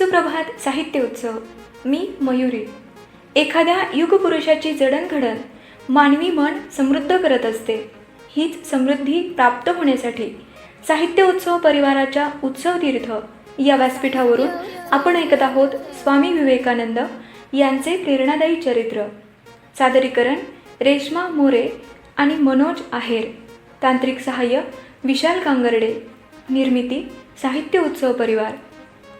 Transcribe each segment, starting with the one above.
सुप्रभात साहित्य उत्सव. मी मयुरी. एखाद्या युगपुरुषाची जडणघडण मानवी मन समृद्ध करत असते. हीच समृद्धी प्राप्त होण्यासाठी साहित्य उत्सव परिवाराच्या उत्सव तीर्थ या व्यासपीठावरून आपण ऐकत आहोत स्वामी विवेकानंद यांचे प्रेरणादायी चरित्र. सादरीकरण रेश्मा मोरे आणि मनोज आहेर. तांत्रिक सहाय्य विशाल कांगर्डे. निर्मिती साहित्य उत्सव परिवार.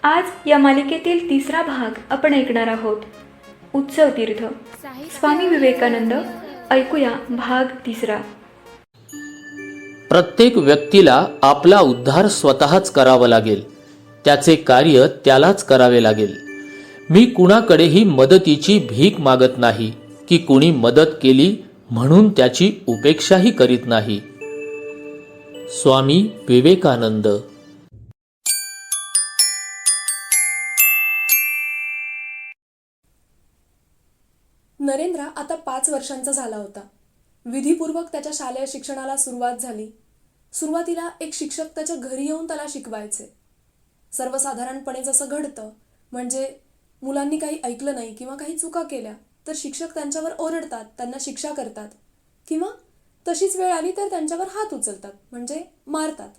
आज या मालिकेतील तिसरा भाग आपण ऐकणार आहोत. उत्सव तीर्थ. स्वामी विवेकानंद ऐकूया भाग तिसरा. प्रत्येक व्यक्तीला आपला उद्धार स्वतःच करावा लागेल. त्याचे कार्य त्यालाच करावे लागेल. मी कुणाकडेही मदतीची भीक मागत नाही की कुणी मदत केली म्हणून त्याची उपेक्षाही करीत नाही. स्वामी विवेकानंद. आता पाच वर्षांचा झाला होता. विधीपूर्वक त्याच्या शालेय शिक्षणाला सुरुवात झाली. सुरुवातीला एक शिक्षक त्याच्या घरी येऊन त्याला शिकवायचे. सर्वसाधारणपणे जसं घडतं म्हणजे मुलांनी काही ऐकलं नाही किंवा काही चुका केल्या तर शिक्षक त्यांच्यावर ओरडतात त्यांना शिक्षा करतात. किंवा तशीच वेळ आली तर त्यांच्यावर हात उचलतात म्हणजे मारतात.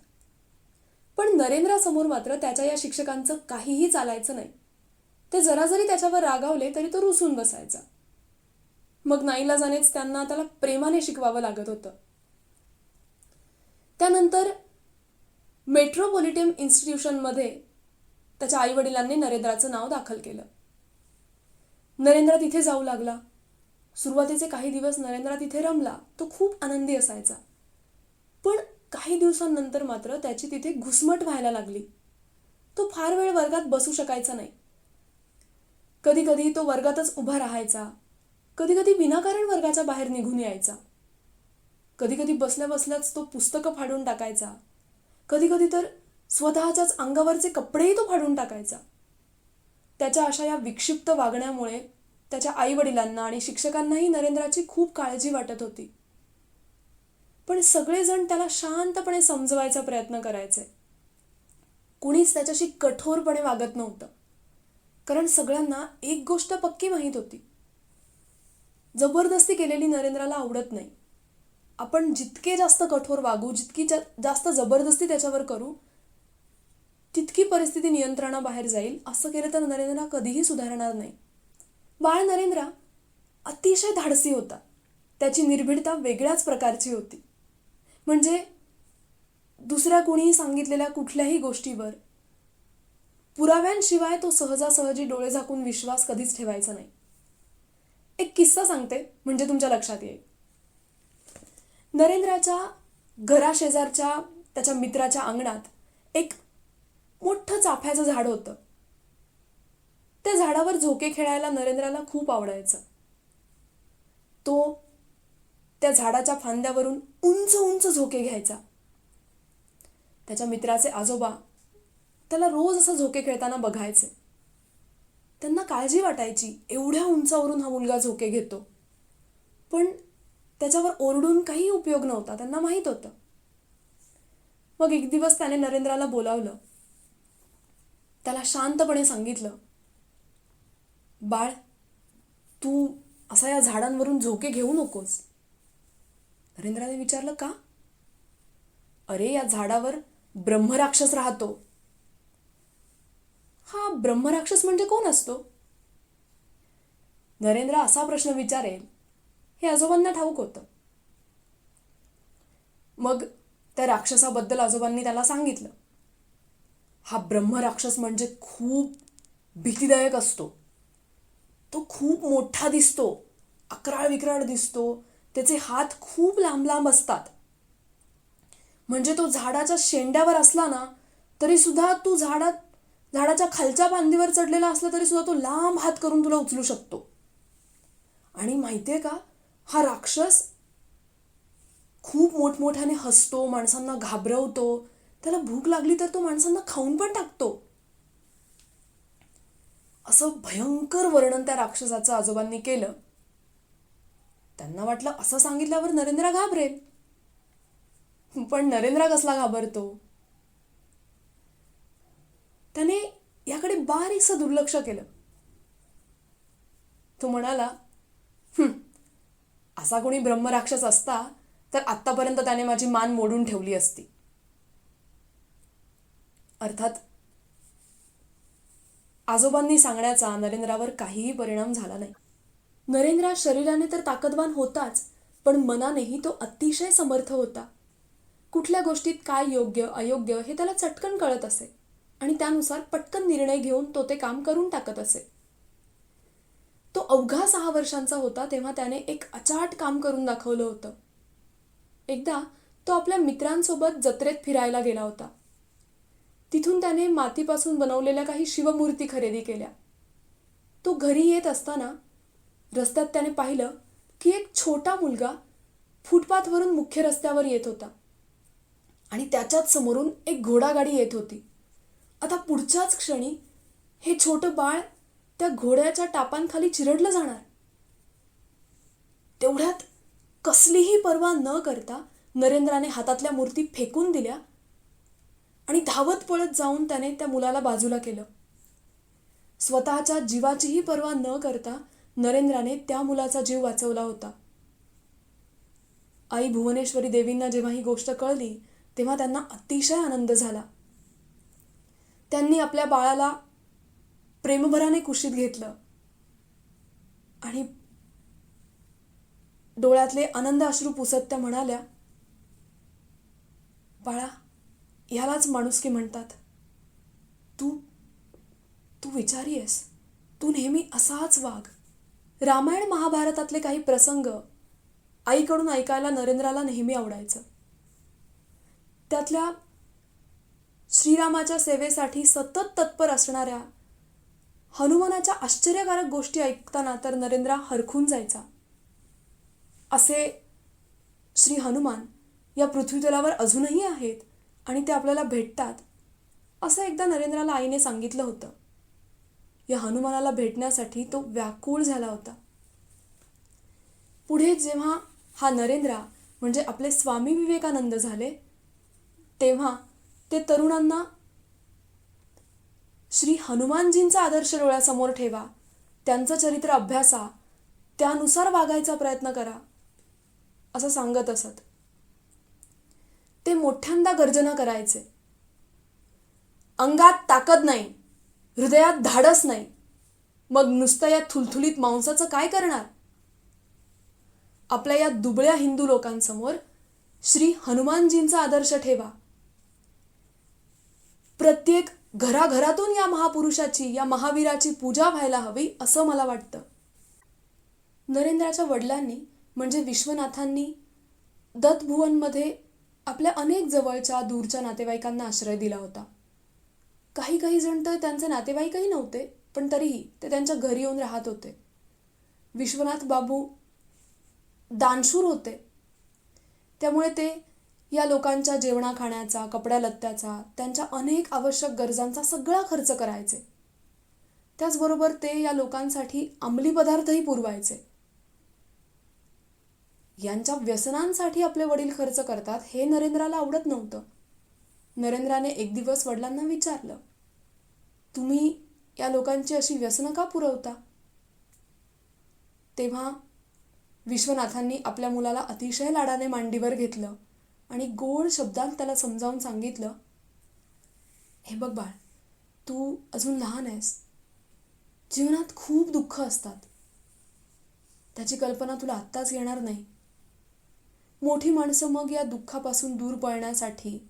पण नरेंद्रासमोर मात्र त्याच्या या शिक्षकांचं काहीही चालायचं नाही. ते जरा जरी त्याच्यावर रागावले तरी तो रुसून बसायचा. मग नाईलाजानेच त्यांना त्याला प्रेमाने शिकवावं लागत होतं. त्यानंतर मेट्रोपॉलिटन इन्स्टिट्यूशनमध्ये त्याच्या आईवडिलांनी नरेंद्राचं नाव दाखल केलं. नरेंद्र तिथे जाऊ लागला. सुरुवातीचे काही दिवस नरेंद्र तिथे रमला. तो खूप आनंदी असायचा. पण काही दिवसांनंतर मात्र त्याची तिथे घुसमट व्हायला लागली. तो फार वेळ वर्गात बसू शकायचा नाही. कधी कधी तो वर्गातच उभा राहायचा. कधी कधी विनाकारण वर्गाच्या बाहेर निघून यायचा. कधी कधी बसल्या बसल्याच तो पुस्तकं फाडून टाकायचा. कधी कधी तर स्वतःच्याच अंगावरचे कपडेही तो फाडून टाकायचा. त्याच्या अशा या विक्षिप्त वागण्यामुळे त्याच्या आईवडिलांना आणि शिक्षकांनाही नरेंद्राची खूप काळजी वाटत होती. पण सगळेजण त्याला शांतपणे समजवायचा प्रयत्न करायचे. कुणीच त्याच्याशी कठोरपणे वागत नव्हतं. कारण सगळ्यांना एक गोष्ट पक्की माहीत होती. जबरदस्ती केलेली नरेंद्राला आवडत नाही. आपण जितके जास्त कठोर वागू जितकी जा जास्त जबरदस्ती त्याच्यावर करू तितकी परिस्थिती नियंत्रणाबाहेर जाईल असं केलं तर नरेंद्र कधीही सुधारणार नाही. बाळ नरेंद्र अतिशय धाडसी होता. त्याची निर्भीडता वेगळ्याच प्रकारची होती. म्हणजे दुसऱ्या कोणीही सांगितलेल्या कुठल्याही गोष्टीवर पुराव्यांशिवाय तो सहजासहजी डोळे झाकून विश्वास कधीच ठेवायचा नाही. एक किस्सा सांगते म्हणजे तुमच्या लक्षात येईल. नरेंद्राच्या घराशेजारच्या त्याच्या मित्राच्या अंगणात एक मोठं चाफ्याचं झाड होतं. त्या झाडावर झोके खेळायला नरेंद्राला खूप आवडायचं. तो त्या झाडाच्या फांद्यावरून उंच उंच झोके घ्यायचा. त्याच्या मित्राचे आजोबा त्याला रोज असं झोके खेळताना बघायचे. त्यांना काळजी वाटायची. एवढ्या उंचावरून हा मुलगा झोके घेतो. पण त्याच्यावर ओरडून काही उपयोग नव्हता. त्यांना माहीत होतं. मग एक दिवस त्याने नरेंद्राला बोलावलं. त्याला शांतपणे सांगितलं बाळ तू असा या झाडांवरून झोके घेऊ नकोस. नरेंद्राने विचारलं का? अरे या झाडावर ब्रह्मराक्षस राहतो. हा ब्रह्मराक्षस म्हणजे कोण असतो? नरेंद्र असा प्रश्न विचारेल हे आजोबांना ठाऊक होतं. मग त्या राक्षसाबद्दल आजोबांनी त्याला सांगितलं. हा ब्रह्मराक्षस म्हणजे खूप भीतीदायक असतो. तो खूप मोठा दिसतो अकराळ विक्राळ दिसतो त्याचे हात खूप लांब लांब असतात. म्हणजे तो झाडाच्या शेंड्यावर असला ना तरी सुद्धा तू झाडात झाडाच्या खालच्या फांदीवर चढलेला असला तरी सुद्धा तो लांब हात करून तुला उचलू शकतो. आणि माहितीये का? हा राक्षस खूप मोठमोठ्याने हसतो माणसांना घाबरवतो. त्याला भूक लागली तर तो माणसांना खाऊन पण टाकतो. असं भयंकर वर्णन त्या राक्षसाचं आजोबांनी केलं. त्यांना वाटलं असं सांगितल्यावर नरेंद्र घाबरेल. पण नरेंद्र कसला घाबरतो? त्याने याकडे बारीकसं दुर्लक्ष केलं. तो म्हणाला असा कोणी ब्रह्मराक्षस असता तर आत्तापर्यंत त्याने माझी मान मोडून ठेवली असती. अर्थात आजोबांनी सांगण्याचा नरेंद्रावर काहीही परिणाम झाला नाही. नरेंद्र शरीराने तर ताकदवान होताच पण मनानेही तो अतिशय समर्थ होता. कुठल्या गोष्टीत काय योग्य अयोग्य हे त्याला चटकन कळत असे. आणि त्यानुसार पटकन निर्णय घेऊन तो ते काम करून टाकत असे. तो अवघा सहा वर्षांचा होता तेव्हा त्याने एक अचाट काम करून दाखवलं होतं. एकदा तो आपल्या मित्रांसोबत जत्रेत फिरायला गेला होता. तिथून त्याने मातीपासून बनवलेल्या काही शिवमूर्ती खरेदी केल्या. तो घरी येत असताना रस्त्यात त्याने पाहिलं की एक छोटा मुलगा फुटपाथवरून मुख्य रस्त्यावर येत होता आणि त्याच्याच समोरून एक घोडागाडी येत होती. आता पुढच्याच क्षणी हे छोटं बाळ त्या घोड्याच्या टापांखाली चिरडलं जाणार. तेवढ्यात कसलीही पर्वा न करता नरेंद्राने हातातल्या मूर्ती फेकून दिल्या आणि धावत पळत जाऊन त्याने त्या मुलाला बाजूला केलं. स्वतःच्या जीवाचीही पर्वा न करता नरेंद्राने त्या मुलाचा जीव वाचवला होता. आई भुवनेश्वरी देवींना जेव्हा ही गोष्ट कळली तेव्हा त्यांना अतिशय आनंद झाला. त्यांनी आपल्या बाळाला प्रेमभराने कुशीत घेतलं. आणि डोळ्यातले आनंद अश्रू पुसत त्या म्हणाल्या बाळा ह्यालाच माणुसकी म्हणतात. तू तू विचारी आहेस. तू नेहमी असाच वाघ. रामायण महाभारतातले काही प्रसंग आईकडून ऐकायला नरेंद्राला नेहमी आवडायचं. त्यातल्या श्रीरामाच्या सेवेसाठी सतत तत्पर असणाऱ्या हनुमानाच्या आश्चर्यकारक गोष्टी ऐकताना तर नरेंद्र हरखून जायचा. असे श्री हनुमान या पृथ्वीतलावर अजूनही आहेत आणि ते आपल्याला भेटतात असं एकदा नरेंद्राला आईने सांगितलं होतं. या हनुमानाला भेटण्यासाठी तो व्याकुळ झाला होता. पुढे जेव्हा हा नरेंद्र म्हणजे आपले स्वामी विवेकानंद झाले तेव्हा ते तरुणांना श्री हनुमानजींचा आदर्श डोळ्यासमोर ठेवा त्यांचं चरित्र अभ्यासा त्यानुसार वागायचा प्रयत्न करा असं सांगत असत. ते मोठ्यांदा गर्जना करायचे. अंगात ताकद नाही हृदयात धाडस नाही मग नुसतं या थुलथुलीत मांसाचं काय करणार? आपल्या या दुबळ्या हिंदू लोकांसमोर श्री हनुमानजींचा आदर्श ठेवा. प्रत्येक घराघरातून या महापुरुषाची या महावीराची पूजा व्हायला हवी असं मला वाटतं. नरेंद्राच्या वडिलांनी म्हणजे विश्वनाथांनी दत्तभुवनमध्ये आपल्या अनेक जवळच्या दूरच्या नातेवाईकांना आश्रय दिला होता. काही काही जण तर त्यांचे नातेवाईकही नव्हते पण तरीही ते त्यांच्या घरी येऊन राहत होते. विश्वनाथ बाबू दानशूर होते. त्यामुळे ते या लोकांच्या जेवणा खाण्याचा कपड्या लत्त्याचा त्यांच्या अनेक आवश्यक गरजांचा सगळा खर्च करायचे. त्याचबरोबर ते या लोकांसाठी अंमली पदार्थही पुरवायचे. यांच्या व्यसनांसाठी आपले वडील खर्च करतात हे नरेंद्राला आवडत नव्हतं. नरेंद्राने एक दिवस वडिलांना विचारलं तुम्ही या लोकांची अशी व्यसनं का पुरवता? तेव्हा विश्वनाथांनी आपल्या मुलाला अतिशय लाडाने मांडीवर घेतलं. आणि गोड शब्दात त्याला समजावून सांगितलं हे बघ बाळ तू अजून लहान आहेस. जीवनात खूप दुःख असतात. त्याची कल्पना तुला आत्ताच येणार नाही. मोठी माणसं मग या दुःखापासून दूर पळण्यासाठी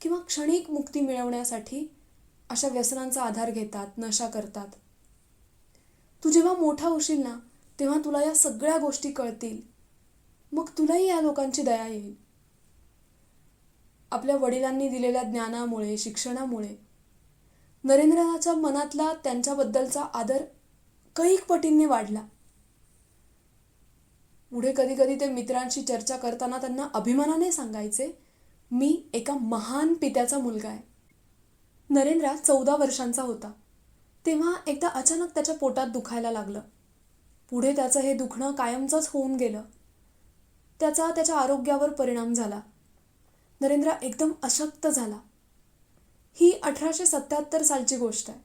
किंवा क्षणिक मुक्ती मिळवण्यासाठी अशा व्यसनांचा आधार घेतात नशा करतात. तू जेव्हा मोठा होशील ना तेव्हा तुला या सगळ्या गोष्टी कळतील. मग तुलाही या लोकांची दया येईल. आपल्या वडिलांनी दिलेल्या ज्ञानामुळे शिक्षणामुळे. नरेंद्रनाथच्या मनातला त्यांच्याबद्दलचा आदर कैक पटींनी वाढला. पुढे कधी कधी ते मित्रांशी चर्चा करताना त्यांना अभिमानाने सांगायचे मी एका महान पित्याचा मुलगा आहे. नरेंद्र चौदा वर्षांचा होता. तेव्हा एकदा अचानक त्याच्या पोटात दुखायला लागलं. पुढे त्याचं हे दुखणं कायमचंच होऊन गेलं. त्याचा त्याच्या आरोग्यावर परिणाम झाला. नरेंद्र एकदम अशक्त झाला. ही अठराशे सत्याहत्तर सालची गोष्ट आहे.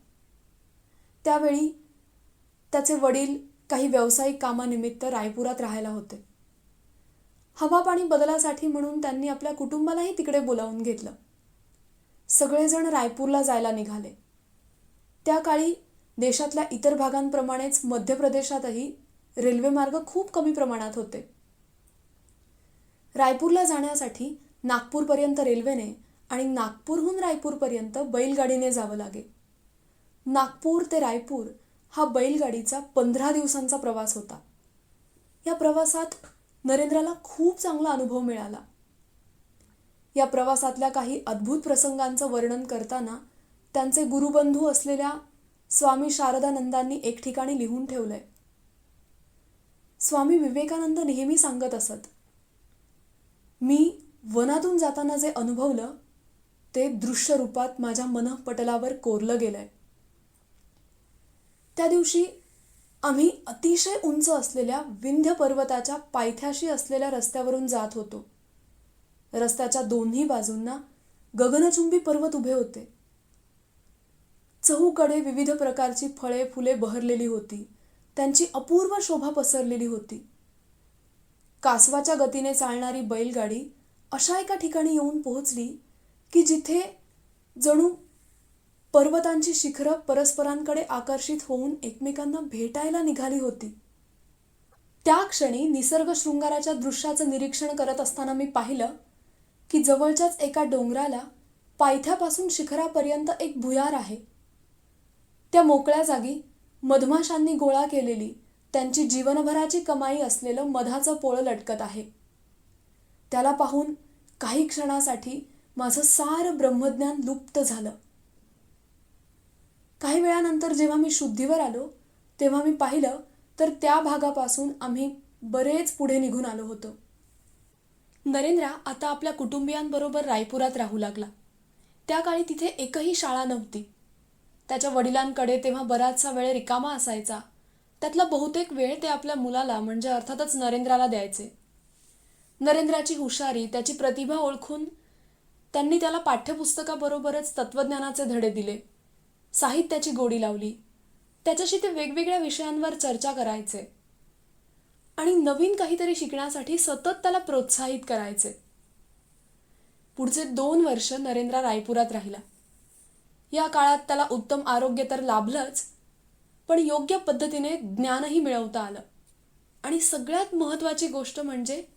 त्यावेळी त्याचे वडील काही व्यावसायिक कामानिमित्त रायपुरात राहायला होते. हवापाणी बदलासाठी म्हणून त्यांनी आपल्या कुटुंबालाही तिकडे बोलावून घेतलं. सगळेजण रायपूरला जायला निघाले. त्या काळी देशातल्या इतर भागांप्रमाणेच मध्य प्रदेशातही रेल्वेमार्ग खूप कमी प्रमाणात होते. रायपूरला जाण्यासाठी नागपूरपर्यंत रेल्वेने आणि नागपूरहून रायपूरपर्यंत बैलगाडीने जावं लागे नागपूर ते रायपूर हा बैलगाडीचा पंधरा दिवसांचा प्रवास होता. या प्रवासात नरेंद्राला खूप चांगला अनुभव मिळाला. या प्रवासातल्या काही अद्भुत प्रसंगांचं वर्णन करताना त्यांचे गुरुबंधू असलेल्या स्वामी शारदानंदांनी एक ठिकाणी लिहून ठेवलंय. स्वामी विवेकानंद नेहमी सांगत असत मी वनातून जाताना जे अनुभवलं ते दृश्य रूपात माझ्या मनपटलावर कोरलं गेलंय. त्या दिवशी आम्ही अतिशय उंच असलेल्या विंध्य पर्वताच्या पायथ्याशी असलेल्या रस्त्यावरून जात होतो. रस्त्याच्या दोन्ही बाजूंना गगनचुंबी पर्वत उभे होते. चहूकडे विविध प्रकारची फळे फुले बहरलेली होती. त्यांची अपूर्व शोभा पसरलेली होती. कासवाच्या गतीने चालणारी बैलगाडी अशा एका ठिकाणी येऊन पोहोचली की जिथे जणू पर्वतांची शिखरं परस्परांकडे आकर्षित होऊन एकमेकांना भेटायला निघाली होती. त्या क्षणी निसर्ग शृंगाराच्या दृश्याचं निरीक्षण करत असताना मी पाहिलं की जवळच्याच एका डोंगराला पायथ्यापासून शिखरापर्यंत एक भुयार आहे. त्या मोकळ्या जागी मधमाशांनी गोळा केलेली त्यांची जीवनभराची कमाई असलेलं मधाचं पोळं लटकत आहे. त्याला पाहून काही क्षणासाठी माझं सारं ब्रह्मज्ञान लुप्त झालं. काही वेळानंतर जेव्हा मी शुद्धीवर आलो तेव्हा मी पाहिलं तर त्या भागापासून आम्ही बरेच पुढे निघून आलो होतो. नरेंद्रा आता आपल्या कुटुंबियांबरोबर रायपुरात राहू लागला. त्या काळी तिथे एकही शाळा नव्हती. त्याच्या वडिलांकडे तेव्हा बराचसा वेळ रिकामा असायचा. त्यातला बहुतेक वेळ ते आपल्या मुलाला म्हणजे अर्थातच नरेंद्राला द्यायचे. नरेंद्राची हुशारी त्याची प्रतिभा ओळखून त्यांनी त्याला पाठ्यपुस्तकाबरोबरच तत्वज्ञानाचे धडे दिले. साहित्याची गोडी लावली. त्याच्याशी ते वेगवेगळ्या विषयांवर चर्चा करायचे. आणि नवीन काहीतरी शिकण्यासाठी सतत त्याला प्रोत्साहित करायचे. पुढचे दोन वर्ष नरेंद्र रायपुरात राहिला. या काळात त्याला उत्तम आरोग्य तर लाभलंच पण योग्य पद्धतीने ज्ञानही मिळवता आलं. आणि सगळ्यात महत्त्वाची गोष्ट म्हणजे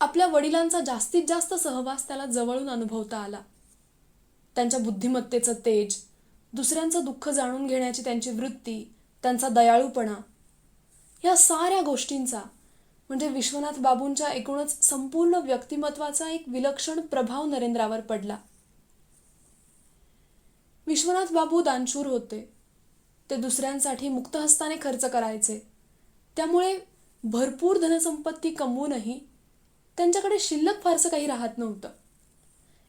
आपल्या वडिलांचा जास्तीत जास्त सहवास त्याला जवळून अनुभवता आला. त्यांच्या बुद्धिमत्तेचं तेज दुसऱ्यांचं दुःख जाणून घेण्याची त्यांची वृत्ती त्यांचा दयाळूपणा या साऱ्या गोष्टींचा म्हणजे विश्वनाथ बाबूंच्या एकूणच संपूर्ण व्यक्तिमत्वाचा एक विलक्षण प्रभाव नरेंद्रावर पडला. विश्वनाथ बाबू दानशूर होते. ते दुसऱ्यांसाठी मुक्तहस्ताने खर्च करायचे. त्यामुळे भरपूर धनसंपत्ती कमवूनही त्यांच्याकडे शिल्लक फारसं काही राहत नव्हतं.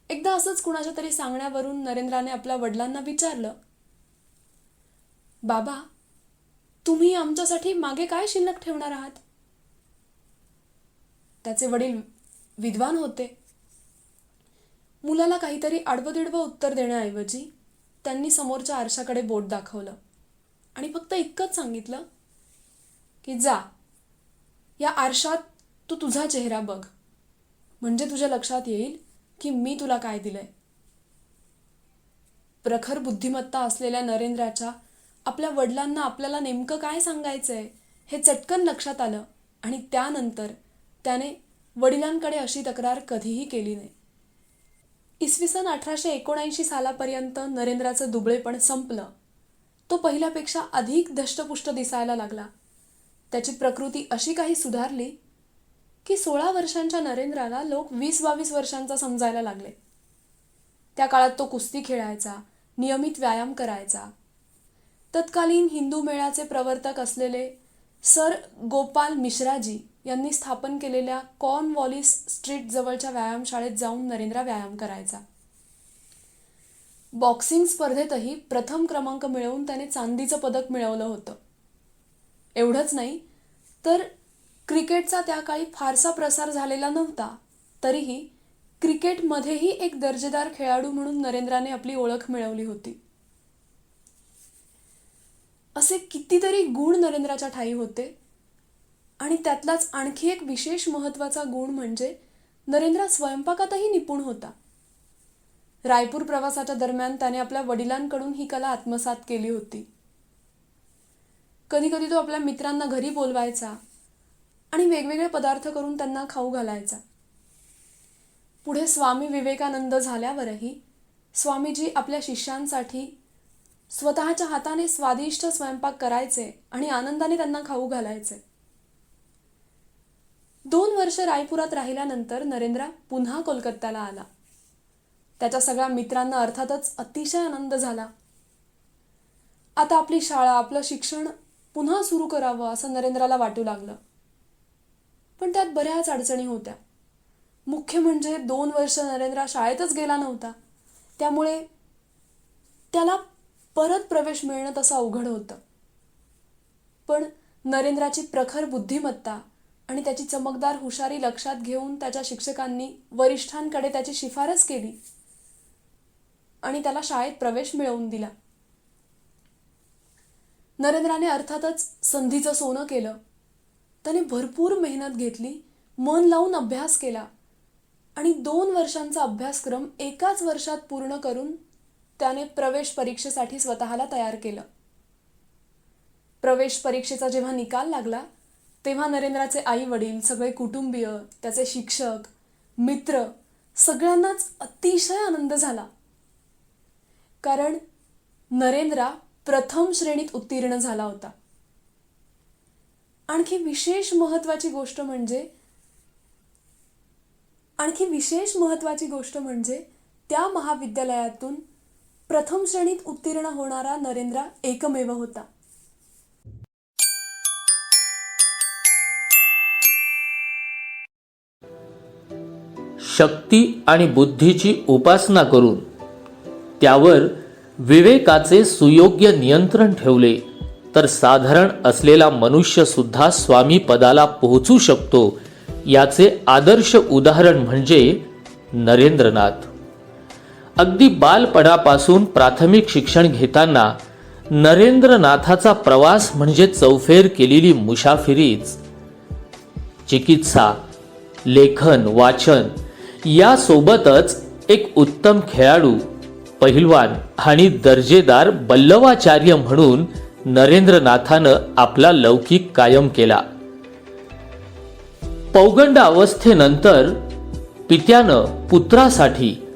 एकदा असंच कुणाच्या तरी सांगण्यावरून नरेंद्राने आपल्या वडिलांना विचारलं बाबा तुम्ही आमच्यासाठी मागे काय शिल्लक ठेवणार आहात? त्याचे वडील विद्वान होते. मुलाला काहीतरी आडवं उत्तर देण्याऐवजी त्यांनी समोरच्या आरशाकडे बोट दाखवलं आणि फक्त इतकंच सांगितलं की जा या आरशात तू तुझा चेहरा बघ. म्हणजे तुझ्या लक्षात येईल की मी तुला काय दिलंय. प्रखर बुद्धिमत्ता असलेल्या नरेंद्राच्या आपल्या वडिलांना आपल्याला नेमकं काय सांगायचंय हे चटकन लक्षात आलं आणि त्यानंतर त्याने वडिलांकडे अशी तक्रार कधीही केली नाही. इसवी सन अठराशे एकोणऐंशी सालापर्यंत नरेंद्राचं दुबळेपण संपलं. तो पहिल्यापेक्षा अधिक धष्टपुष्ट दिसायला लागला. त्याची प्रकृती अशी काही सुधारली की सोळा वर्षांच्या नरेंद्राला लोक वीस बावीस वर्षांचा समजायला लागले. त्या काळात तो कुस्ती खेळायचा नियमित व्यायाम करायचा. तत्कालीन हिंदू मेळ्याचे प्रवर्तक असलेले सर गोपाल मिश्राजी यांनी स्थापन केलेल्या कॉर्नवॉलिस स्ट्रीट जवळच्या व्यायामशाळेत जाऊन नरेंद्र व्यायाम करायचा. बॉक्सिंग स्पर्धेतही प्रथम क्रमांक मिळवून त्याने चांदीचं पदक मिळवलं होतं. एवढंच नाही तर क्रिकेटचा त्या काळी फारसा प्रसार झालेला नव्हता. तरीही क्रिकेटमध्येही एक दर्जेदार खेळाडू म्हणून नरेंद्राने आपली ओळख मिळवली होती. असे कितीतरी गुण नरेंद्राच्या ठाई होते आणि त्यातलाच आणखी एक विशेष महत्त्वाचा गुण म्हणजे नरेंद्र स्वयंपाकातही निपुण होता. रायपूर प्रवासाच्या दरम्यान त्याने आपल्या वडिलांकडून ही कला आत्मसात केली होती. कधी कधी तो आपल्या मित्रांना घरी बोलवायचा आणि वेगवेगळे पदार्थ करून त्यांना खाऊ घालायचा. पुढे स्वामी विवेकानंद झाल्यावरही स्वामीजी आपल्या शिष्यांसाठी स्वतःच्या हाताने स्वादिष्ट स्वयंपाक करायचे आणि आनंदाने त्यांना खाऊ घालायचे. दोन वर्ष रायपुरात राहिल्यानंतर नरेंद्र पुन्हा कोलकात्याला आला. त्याच्या सगळ्या मित्रांना अर्थातच अतिशय आनंद झाला. आता आपली शाळा आपलं शिक्षण पुन्हा सुरू करावं असं नरेंद्राला वाटू लागलं. पण त्यात बऱ्याच अडचणी होत्या. मुख्य म्हणजे दोन वर्ष नरेंद्र शाळेतच गेला नव्हता. त्यामुळे त्याला परत प्रवेश मिळणं तसं अवघड होतं. पण नरेंद्राची प्रखर बुद्धिमत्ता आणि त्याची चमकदार हुशारी लक्षात घेऊन त्याच्या शिक्षकांनी वरिष्ठांकडे त्याची शिफारस केली आणि त्याला शाळेत प्रवेश मिळवून दिला. नरेंद्राने अर्थातच संधीचं सोनं केलं. त्याने भरपूर मेहनत घेतली मन लावून अभ्यास केला. आणि दोन वर्षांचा अभ्यासक्रम एकाच वर्षात पूर्ण करून त्याने प्रवेश परीक्षेसाठी स्वतःला तयार केलं. प्रवेश परीक्षेचा जेव्हा निकाल लागला तेव्हा नरेंद्राचे आई वडील सगळे कुटुंबीय त्याचे शिक्षक मित्र सगळ्यांनाच अतिशय आनंद झाला. कारण नरेंद्रा प्रथम श्रेणीत उत्तीर्ण झाला होता. आणखी विशेष महत्वाची गोष्ट म्हणजे आणखी विशेष महत्वाची गोष्ट म्हणजे त्या महाविद्यालयातून प्रथम श्रेणीत उत्तीर्ण होणारा नरेंद्र एकमेव होता. शक्ती आणि बुद्धीची उपासना करून त्यावर विवेकाचे सुयोग्य नियंत्रण ठेवले. तर साधारण असलेला मनुष्य सुद्धा स्वामी पदाला पोहोचू शकतो याचे आदर्श उदाहरण म्हणजे नरेंद्रनाथ. अगदी बालपणापासून प्राथमिक शिक्षण घेताना नरेंद्रनाथाचा प्रवास म्हणजे चौफेर केलेली मुसाफिरीच चिकित्सा लेखन वाचन यासोबतच एक उत्तम खेळाडू पहिलवान आणि दर्जेदार बल्लवाचार्य म्हणून नरेंद्रनाथानं आपला लौकिक कायम केला. पौगंड अवस्थेनंतर पित्यानं पुत्रासाठी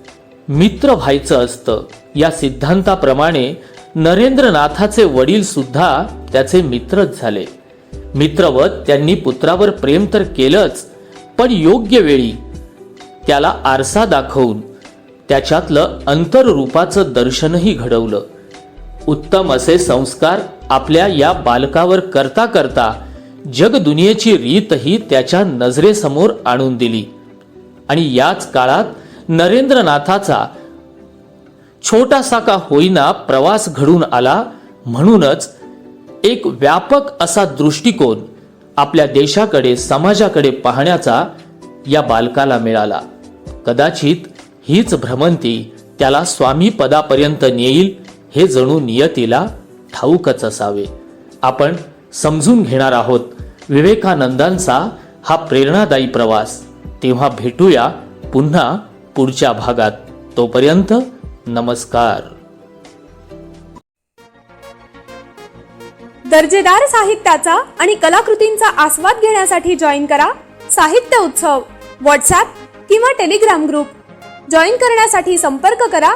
मित्र व्हायचं असतं. या सिद्धांताप्रमाणे नरेंद्रनाथाचे वडील सुद्धा त्याचे मित्रच झाले. मित्रवत त्यांनी पुत्रावर प्रेम तर केलंच पण योग्य वेळी त्याला आरसा दाखवून त्याच्यातलं अंतररूपाचं दर्शनही घडवलं. उत्तम असे संस्कार आपल्या या बालकावर करता करता जगदुनियेची रीतही त्याच्या नजरेसमोर आणून दिली. आणि याच काळात नरेंद्रनाथाचा छोटासा का होईना प्रवास घडून आला म्हणूनच एक व्यापक असा दृष्टिकोन आपल्या देशाकडे समाजाकडे पाहण्याचा या बालकाला मिळाला. कदाचित हीच भ्रमंती त्याला स्वामी पदापर्यंत नेईल हे जणू नियतीला ठाऊकच असावे. आपण समजून घेणार आहोत विवेकानंदांचा हा प्रेरणादायी प्रवास. तेव्हा भेटूया पुन्हा पुढच्या भागात. तोपर्यंत नमस्कार. दर्जेदार साहित्याचा आणि कलाकृतींचा आस्वाद घेण्यासाठी जॉईन करा साहित्य उत्सव. व्हॉट्सॲप किंवा टेलिग्राम ग्रुप जॉईन करण्यासाठी संपर्क करा